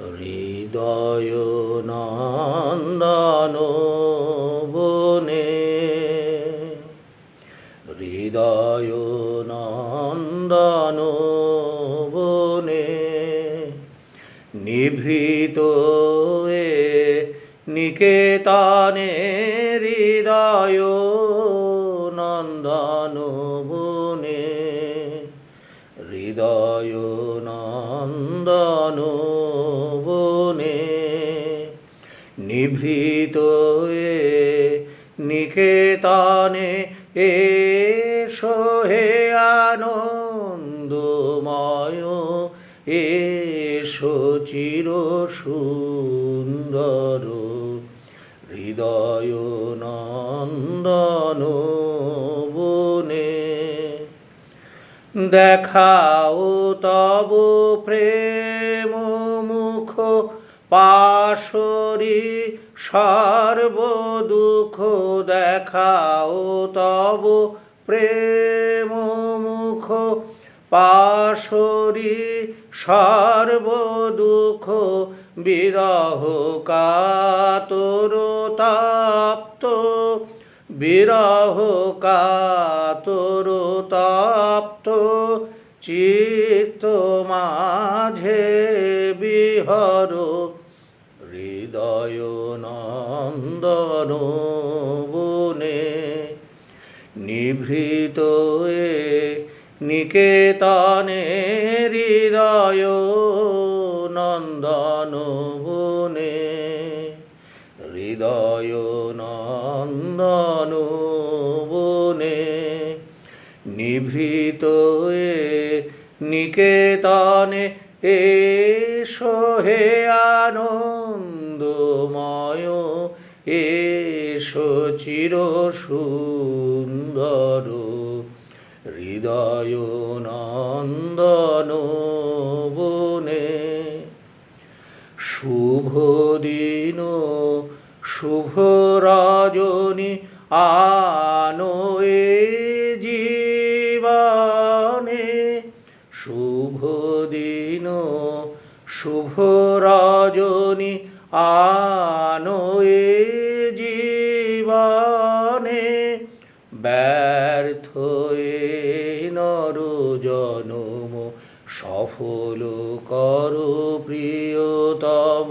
হৃদয় নন্দন বনে। হৃদয় নন্দন বনে নিভৃত এ নিকেতনে হৃদয় নন্দন বনে। হৃদয় নন্দন নিভৃত এ, নিকেতনে এ সোহে আনন্দময়, এসো চির সুন্দর, হৃদয় নন্দন বনে। দেখাও তব প্রেম মুখ পাশরি সর্ব দুঃখ দেখাও তব প্রেম মুখ। পাশরি সর্ব দুঃখ বিরহ কাতর তাপ্ত। বিরহ কাতর তাপ্ত। চিত্ত মাঝে বিহর হৃদয় নন্দন বনে নিভৃত এ নিকেতনে হৃদয় নন্দন বনে হৃদয় নন্দন বনে নিভৃত এ নিকেতনে এসো হে আনন্দময় এসো চির সুন্দর হৃদয় নন্দন বনে শুভ দিন, শুভ রজনী আনো এ জীবনে। শুভ দিন, শুভ রজনী আনো এ জীবনে ব্যর্থ নর জনম সফল কর প্রিয়তম।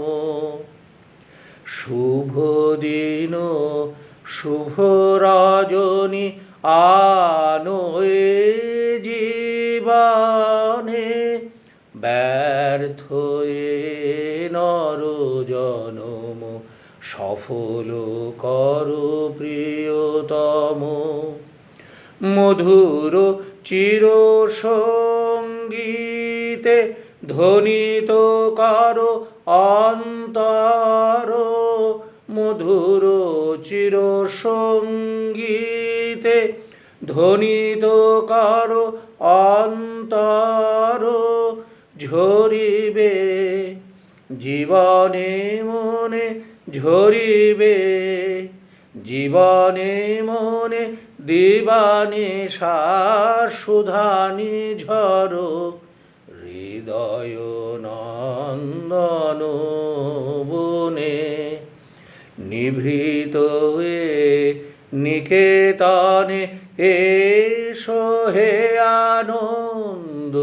শুভ দিন শুভ রজনী আনো ব্যর্থ নর জনম, সফল কর প্রিয়তম। মধুর চির সঙ্গীতে ধ্বনিত করো অন্তর। মধুর চির সঙ্গীতে ধ্বনিত করো অন্তর। ঝরিবে, জীবনে মনে ঝরিবে, জীবনে মনে দিবানে সুধানি ঝরো, হৃদয় নন্দন বনে নিভৃত এ নিকেতনে এ হে আনন্দময়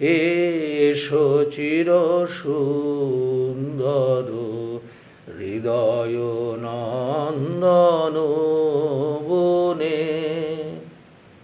এসো চির সুন্দর হৃদয় নন্দন।